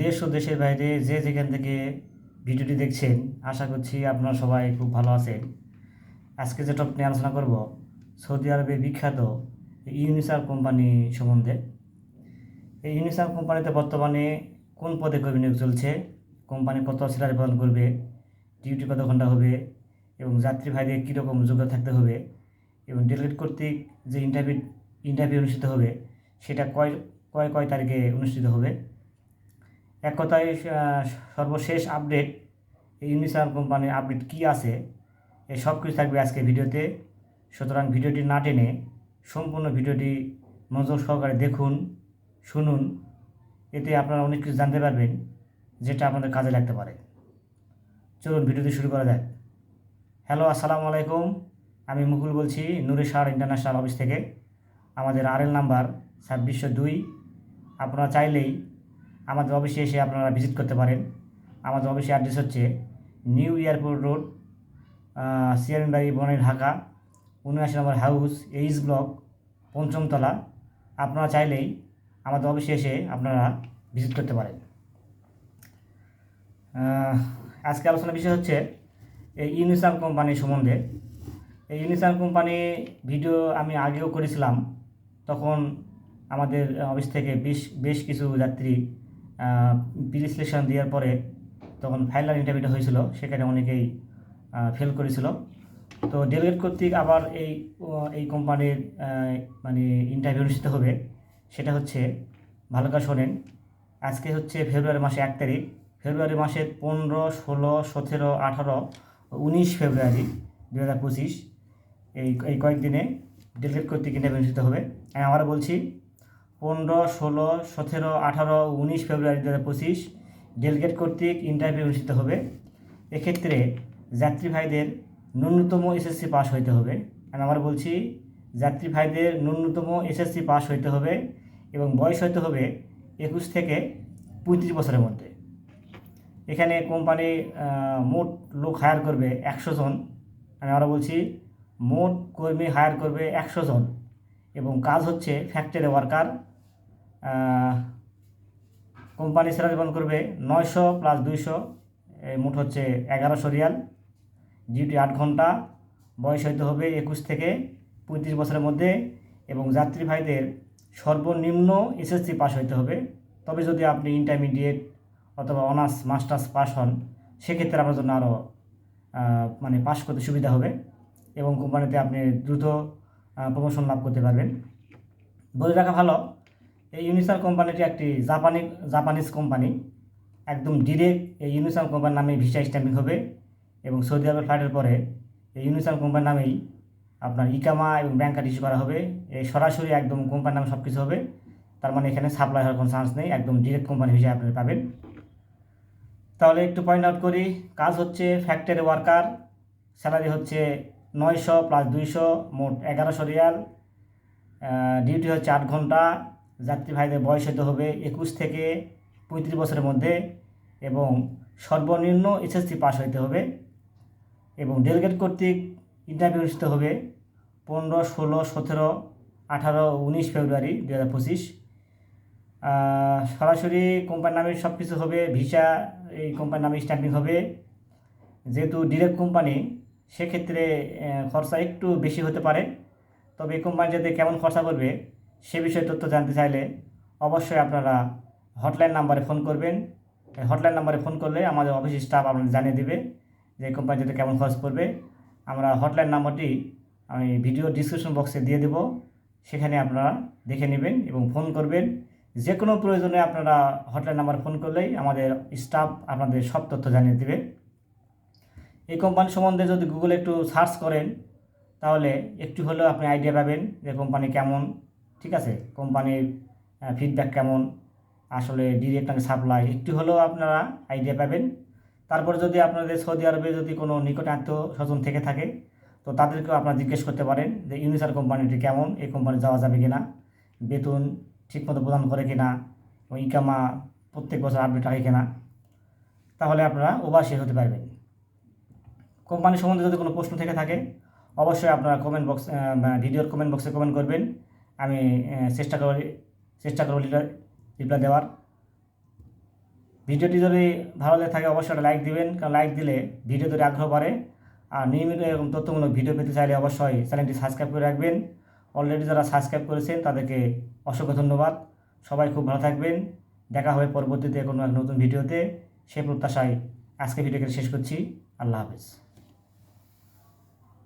দেশ ও দেশের বাইরে যে যেখান থেকে ভিডিওটি দেখছেন, আশা করছি আপনারা সবাই খুব ভালো আছেন। আজকে যে টপিক নিয়ে আলোচনা করব, সৌদি আরবে বিখ্যাত ইউনিসার কোম্পানি সম্বন্ধে। এই ইউনিসার কোম্পানিতে বর্তমানে কোন পদে কর্মী নিয়োগ চলছে, কোম্পানি কত স্যালারি প্রদান করবে ডিউটি কত ঘণ্টা হবে, এবং যাত্রী ভাইদের কীরকম যোগ্যতা থাকতে হবে, এবং ডেলিগেট কর্তৃক যে ইন্টারভিউ ইন্টারভিউ অনুষ্ঠিত হবে, সেটা কয় কয় কয় তারিখে অনুষ্ঠিত হবে? এক কথায় সর্বশেষ আপডেট এই ইউনিসার কোম্পানির আপডেট কী আছে, এই সব কিছু থাকবে আজকে ভিডিওতে। সুতরাং ভিডিওটি না টেনে সম্পূর্ণ ভিডিওটি নজর সহকারে দেখুন, শুনুন। এতে আপনারা অনেক কিছু জানতে পারবেন, যেটা আপনাদের কাজে লাগতে পারে। চলুন ভিডিওটি শুরু করা যাক। হ্যালো, আসসালামু আলাইকুম। আমি মুকুল বলছি, নুরে সার ইন্টারন্যাশনাল অফিস থেকে। আমাদের আরএল নাম্বার ছাব্বিশশো দুই। আপনারা চাইলেই আমাদের অফিসে এসে আপনারা ভিজিট করতে পারেন। আমাদের অফিসের অ্যাড্রেস হচ্ছে New Airport Road Sayerbari Banani Dhaka উনআশি নম্বর হাউস এইচ ব্লক পঞ্চমতলা। আপনারা চাইলেই আমাদের অফিসে এসে আপনারা ভিজিট করতে পারেন। আজকে আলোচনার বিষয় হচ্ছে এই ইউনিসাম কোম্পানি সম্বন্ধে। এই ইউনিসাম কোম্পানি ভিডিও আমি আগেও করেছিলাম। তখন আমাদের অফিস থেকে বেশ বেশ কিছু যাত্রী প্রিসলেকশন দেওয়ার পরে তখন ফাইনাল ইন্টারভিউটা হয়েছিল, সেখানে অনেকেই ফেল করেছিল। তো ডেলিগেট কর্তৃক আবার এই এই কোম্পানির মানে ইন্টারভিউ অনুষ্ঠিত হবে। সেটা হচ্ছে, ভালো করে শোনেন, আজকে হচ্ছে ফেব্রুয়ারি মাসে এক তারিখ। ফেব্রুয়ারি মাসের পনেরো, ষোলো, সতেরো, আঠারো, উনিশ ফেব্রুয়ারি দু হাজার পঁচিশ। এই এই কয়েকদিনে ডেলিগেট কর্তৃক ইন্টারভিউ অনুষ্ঠিত হবে। আমি আবার বলছি পনেরো, ষোলো, সতেরো, আঠারো, উনিশ ফেব্রুয়ারি দু হাজার পঁচিশ ডেলিগেট কর্তৃক ইন্টারভিউ অনুষ্ঠিত হবে। এক্ষেত্রে যাত্রী ভাইদের ন্যূনতম এসএসসি পাস হইতে হবে। আমি আবার বলছি, যাত্রী ভাইদের ন্যূনতম এসএসসি পাস হইতে হবে এবং বয়স হইতে হবে একুশ থেকে পঁয়ত্রিশ বছরের মধ্যে। এখানে কোম্পানি মোট লোক হায়ার করবে একশো জন। আমি আরও বলছি, মোট কর্মী হায়ার করবে একশো জন। এবং কাজ হচ্ছে ফ্যাক্টরি ওয়ার্কার কোম্পানি স্যালারি প্রদান করবে নয়শো প্লাস দুইশো মোট হচ্ছে এগারোশো রিয়াল। ডিউটি আট ঘণ্টা, বয়স হইতে হবে একুশ থেকে পঁয়ত্রিশ বছরের মধ্যে, এবং যাত্রী ভাইদের সর্বনিম্ন এসএসসি পাস হইতে হবে। তবে যদি আপনি ইন্টারমিডিয়েট অথবা অনার্স মাস্টার্স পাস হন, সেক্ষেত্রে আপনার জন্য আরও মানে পাস করতে সুবিধা হবে, এবং কোম্পানিতে আপনি দ্রুত প্রমোশন লাভ করতে পারবেন। বলে রাখা ভালো এই ইউনিসার কোম্পানিটি একটি জাপানি, জাপানিজ কোম্পানি। একদম ডিরেক্ট এই ইউনিসার কোম্পানির নামে ভিসা স্ট্যাম্পিং হবে এবং সৌদি আরবের ফ্লাইটের পরে এই ইউনিসার কোম্পানির নামেই আপনার ইকামা এবং ব্যাংক কার্ড ইস্যু করা হবে। এই সরাসরি একদম কোম্পানির নামে সব কিছু হবে। তার মানে এখানে সাপ্লাই হওয়ার কোনো চান্স নেই। একদম ডিরেক্ট কোম্পানি ভিসা আপনি পাবেন। তাহলে একটু পয়েন্ট আউট করি। কাজ হচ্ছে ফ্যাক্টরি ওয়ার্কার স্যালারি হচ্ছে নয়শো প্লাস দুইশো, মোট এগারোশো রিয়াল। ডিউটি হচ্ছে আট ঘণ্টা। যাত্রী ভাইদের বয়স হতে হবে একুশ থেকে পঁয়ত্রিশ বছরের মধ্যে এবং সর্বনিম্ন এসএসসি পাস হইতে হবে এবং ডেলিগেট কর্তৃক ইন্টারভিউ অনুষ্ঠিত হবে পনেরো, ষোলো, সতেরো, আঠারো, উনিশ ফেব্রুয়ারি দু হাজার পঁচিশ। সরাসরি কোম্পানির নামে সব কিছু হবে, ভিসা, এই কোম্পানির নামে স্ট্যাম্পিং হবে। যেহেতু ডিরেক্ট কোম্পানি, সেক্ষেত্রে খরচা একটু বেশি হতে পারে। তবে এই কোম্পানি যাতে কেমন খরচা করবে সে বিষয়ে তথ্য জানতে চাইলে অবশ্যই আপনারা হটলাইন নাম্বারে ফোন করবেন। হটলাইন নাম্বারে ফোন করলে আমাদের অফিস স্টাফ আপনাদের জানিয়ে দেবে যে এই কোম্পানি যাতে কেমন খরচ পড়বে। আমরা হটলাইন নাম্বারটি আমি ভিডিও ডিসক্রিপশন বক্সে দিয়ে দেব। সেখানে আপনারা দেখে নেবেন এবং ফোন করবেন। যে কোনো প্রয়োজনে আপনারা হটলাইন নাম্বার ফোন করলেই আমাদের স্টাফ আপনাদের সব তথ্য জানিয়ে দেবে। এই কোম্পানি সম্বন্ধে যদি গুগলে একটু সার্চ করেন, তাহলে একটু হলেও আপনি আইডিয়া পাবেন যে কোম্পানি কেমন। ঠিক আছে? কোম্পানির ফিডব্যাক কেমন? আসলে ডিরেক্ট নাকি সাপ্লাই একটু হলেও আপনারা আইডিয়া পাবেন। তারপরে যদি আপনাদের সৌদি আরবে যদি কোনো নিকট আত্মীয় স্বজন থেকে থাকে, তো তাদেরকেও আপনারা জিজ্ঞেস করতে পারেন যে ইউনিসার কোম্পানিটি কেমন? এই কোম্পানি যাওয়া যাবে কিনা? বেতন ঠিকমতো প্রদান করে কিনা? এবং ইকামা প্রত্যেক বছর আপডেট রাখে কিনা? তাহলে আপনারা ওভারসি হতে পারবেন। কোম্পানি সম্বন্ধে যদি কোনো প্রশ্ন থেকে থাকে, অবশ্যই আপনারা কমেন্ট বক্স ভিডিওর কমেন্ট বক্সে কমেন্ট করবেন। আমি চেষ্টা করি চেষ্টা করব রিপ্লাই দেওয়ার। ভিডিওটি যদি ভালো লেগে থাকে, অবশ্যই একটা লাইক দিবেন। কারণ লাইক দিলে ভিডিও ধরে আগ্রহ বাড়ে। আর নিয়মিত এরকম তথ্যমূলক ভিডিও পেতে চাইলে অবশ্যই চ্যানেলটি সাবস্ক্রাইব করে রাখবেন। অলরেডি যারা সাবস্ক্রাইব করেছেন, তাদেরকে অসংখ্য ধন্যবাদ। সবাই খুব ভালো থাকবেন। দেখা হবে পরবর্তীতে কোনো এক নতুন ভিডিওতে। সে প্রত্যাশায় আজকে ভিডিওকে শেষ করছি। আল্লাহ হাফেজ।